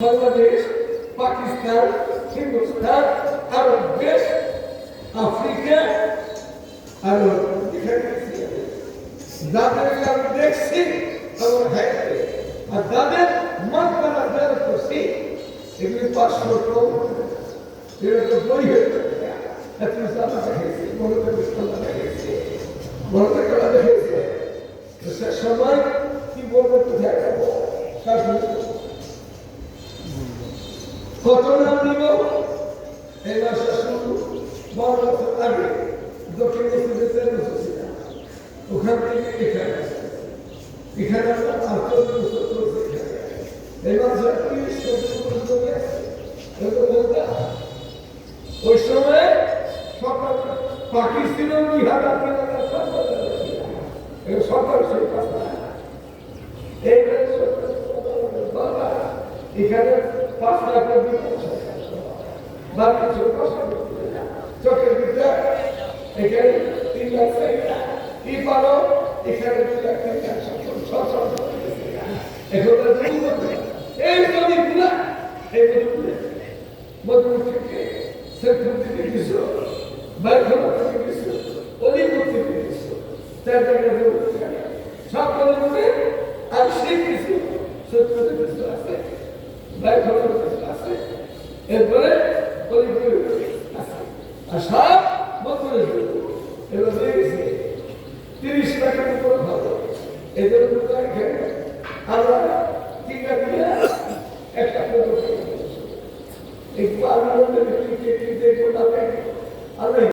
বাংলাদেশ পাকিস্তান হিন্দুস্তান আরব দেশ আফ্রিকা আর যাদেরকে আমি দেখছি আমার ভাইকে আর যাদের মাত্রা যারা করছি, এগুলি পাঁচশো এটা তো বই হয়েছে এত জানা দেখেছি মনে করে খেলা দেখেছি মনে করে খেলা দেখেছি তো সে সময় কি বলব কোথায় যাব কাশ্মীর কত নাম নিব এই মাসে শুরু বারো বছর আগে দক্ষিণ মসজিদে তেরো বছর ছিলাম ওখান থেকে এখানে। এখানে আমরা আটচল্লিশ বছর চলছে। এই মাসে তিরিশ বছর পর্যন্ত বলতাম। ওই সময় সরকার ছিল বিহার সরকার সেই কথা এই এখানে পাঁচ লাখ বাকি ছোট চোখের বিদ্যা এখানে তিন লাখ কি পারো এখানে দুই লাখ সচল এখন। এই নদী গুলা এই গুলা মধুর থেকে সেন্ট্রাল থেকে কিছু বাইখানা থেকে কিছু অলিপুর থেকে কিছু চার জায়গায় সব নদীর মধ্যে আর সেই কিছু সত্তর কিছু আছে আছে। এরপরে আর সাত বছরের জন্য এবার হয়ে গেছে। তিরিশ টাকার উপর ভালো এদের আমরা টিকা দিয়ে একটা একটু আলু বিক্রি আমরা